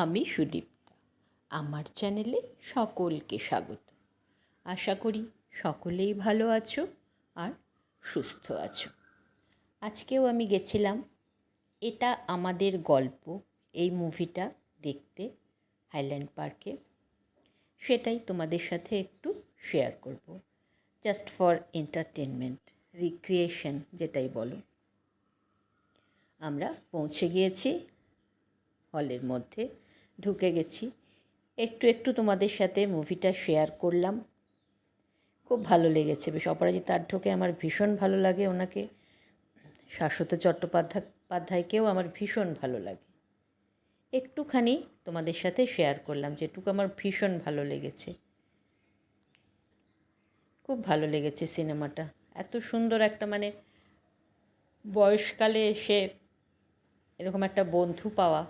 আমি সুদীপ্তা। আমার চ্যানেলে সকলকে স্বাগত। আশা করি সকলেই ভালো আছো আর সুস্থ আছো। আজকেও আমি গেছিলাম। এটা আমাদের গল্প, এই মুভিটা দেখতে হাইল্যান্ড পার্কে। সেটাই তোমাদের সাথে একটু শেয়ার করব। জাস্ট ফর এন্টারটেনমেন্ট রিক্রিয়েশন যেটাই বলো। আমরা পৌঁছে গিয়েছি হলের মধ্যে ঢুকে গেছি। একটু একটু তোমাদের সাথে মুভিটা শেয়ার করলাম। খুব ভালো লেগেছে বেশ। অপরাজিতার ঢোকে আমার ভীষণ ভালো লাগে। ওনাকে শাশ্বত চট্টোপাধ্যায়, পাধ্যায়কেও আমার ভীষণ ভালো লাগে। একটুখানি তোমাদের সাথে শেয়ার করলাম, যেটুকু আমার ভীষণ ভালো লেগেছে। খুব ভালো লেগেছে সিনেমাটা। এত সুন্দর একটা মানে বয়সকালে এসে এরকম একটা বন্ধু পাওয়া।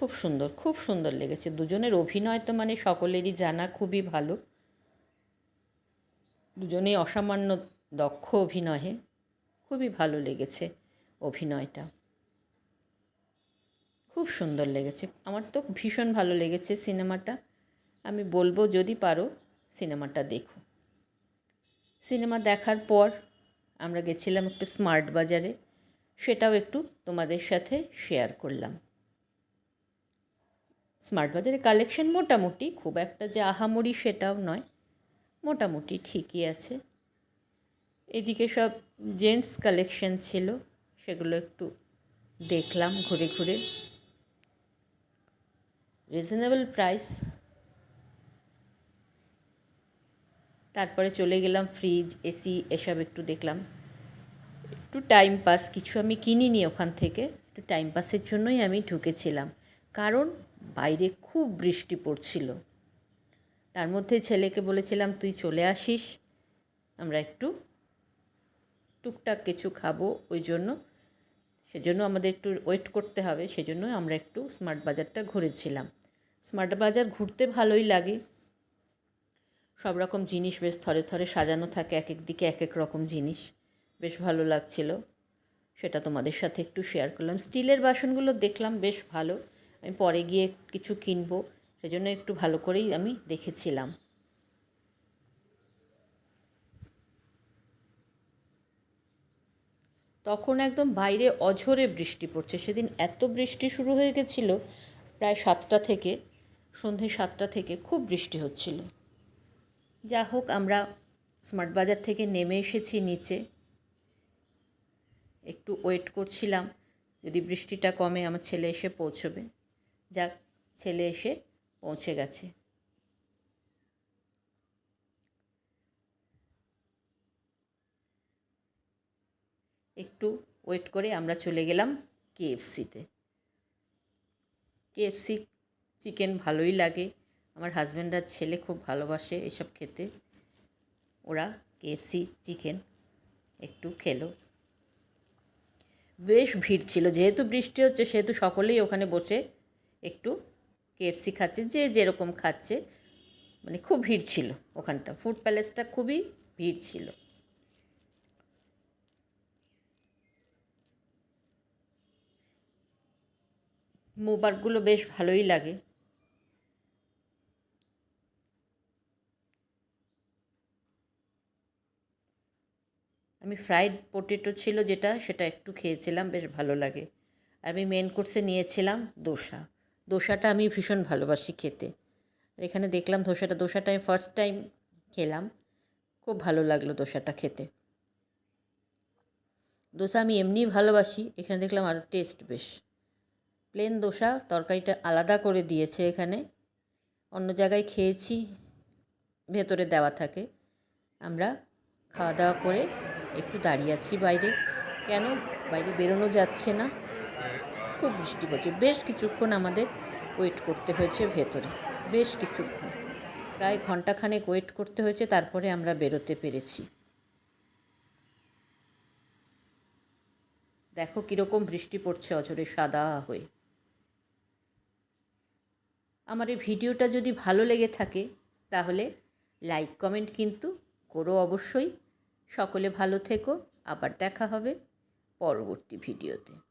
খুব সুন্দর খুব সুন্দর লেগেছে। দুজনের অভিনয় তো মানে সকলেরই জানা, খুবই ভালো। দুজনেই অসামান্য দক্ষ অভিনয়ে খুবই ভালো লেগেছে অভিনয়টা। খুব সুন্দর লেগেছে। আমার তো ভীষণ ভালো লেগেছে সিনেমাটা। আমি বলব যদি পারো সিনেমাটা দেখো। সিনেমা দেখার পর আমরা গেছিলাম একটু স্মার্ট বাজারে। সেটাও একটু তোমাদের সাথে শেয়ার করলাম। স্মার্ট বাজারের কালেকশন মোটামুটি খুব একটা যে আহামরি সেটাও নয়, মোটামুটি ঠিকই আছে। এদিকে সব জেন্টস কালেকশন ছিল, সেগুলো একটু দেখলাম ঘুরে ঘুরে। Reasonable price. তারপরে চলে গেলাম ফ্রিজ, এসি, এসব একটু দেখলাম। একটু টাইম পাস, কিছু আমি কিনিনি ওখান থেকে, একটু টাইম পাসের জন্যই আমি ঢুকেছিলাম। কারণ বাইরে খুব বৃষ্টি পড়ছিল। তার মধ্যে ছেলেকে বলেছিলাম, তুই চলে আসিস, আমরা একটু টুকটাক কিছু খাব, ওই জন্য, সেজন্য আমাদের একটু ওয়েট করতে হবে, সেজন্য আমরা একটু স্মার্ট বাজারটা ঘুরেছিলাম। স্মার্ট বাজার ঘুরতে ভালোই লাগে। সব রকম জিনিস বেশ থরে থরে সাজানো থাকে, এক এক দিকে এক এক রকম জিনিস। বেশ ভালো লাগছিল। সেটা তোমাদের সাথে একটু শেয়ার করলাম। স্টিলের বাসনগুলো দেখলাম, বেশ ভালো। আমি পরে গিয়ে কিছু কিনবো, সেজন্য একটু ভালো করেই আমি দেখেছিলাম। তখন একদম বাইরে অঝরে বৃষ্টি পড়ছে। সেদিন এত বৃষ্টি শুরু হয়ে গেছিল, প্রায় সাতটা থেকে, সন্ধে সাতটা থেকে খুব বৃষ্টি হচ্ছিল। যা হোক, আমরা স্মার্ট বাজার থেকে নেমে এসেছি নিচে। একটু ওয়েট করছিলাম, যদি বৃষ্টিটা কমে আমার ছেলে এসে পৌঁছবে। যাক, ছেলে এসে পৌঁছে গেছে। একটু ওয়েট করে আমরা চলে গেলাম কেএফসিতে কেএফসি চিকেন ভালোই লাগে। আমার হাজব্যান্ড আর ছেলে খুব ভালোবাসে এসব খেতে। ওরা কেএফসি চিকেন একটু খেলো। বেশ ভিড় ছিল, যেহেতু বৃষ্টি হচ্ছে, সেহেতু সকলেই ওখানে বসে একটু কেএফসি খাচ্ছে, যে যেরকম খাচ্ছে। মানে খুব ভিড় ছিল ওখানটা। ফুড প্যালেসটা খুবই ভিড় ছিল। মোবারকগুলো বেশ ভালোই লাগে। আমি ফ্রাইড পোটেটো ছিল যেটা, সেটা একটু খেয়েছিলাম, বেশ ভালো লাগে। আমি মেন কোর্সে নিয়েছিলাম, দোসা। দোসাটা আমি ভীষণ ভালোবাসি খেতে। এখানে দেখলাম ধোসাটা দোসাটা আমি ফার্স্ট টাইম খেলাম। খুব ভালো লাগল দোসাটা খেতে। দোসা আমি এমনিই ভালোবাসি, এখানে দেখলাম আরও টেস্ট বেশ। প্লেন দোসা, তরকারিটা আলাদা করে দিয়েছে এখানে। অন্য জায়গায় খেয়েছি, ভেতরে দেওয়া থাকে। আমরা খাওয়া দাওয়া করে একটু দাঁড়িয়ে আছি বাইরে। কেন? বাইরে বেরোনো যাচ্ছে না। খুব বৃষ্টি পড়ছে। বেশ কিছুক্ষণ আমাদের ওয়েট করতে হয়েছে ভেতরে। বেশ কিছুক্ষণ। প্রায় ঘন্টাখানেক ওয়েট করতে হয়েছে, তারপরে আমরা বেরোতে পেরেছি। দেখো কীরকম বৃষ্টি পড়ছে অঝরে, সাদা হয়ে। আমার এই ভিডিওটা যদি ভালো লেগে থাকে, তাহলে লাইক কমেন্ট কিন্তু করো অবশ্যই। সকলে ভালো থেকো। আবার দেখা হবে পরবর্তী ভিডিওতে।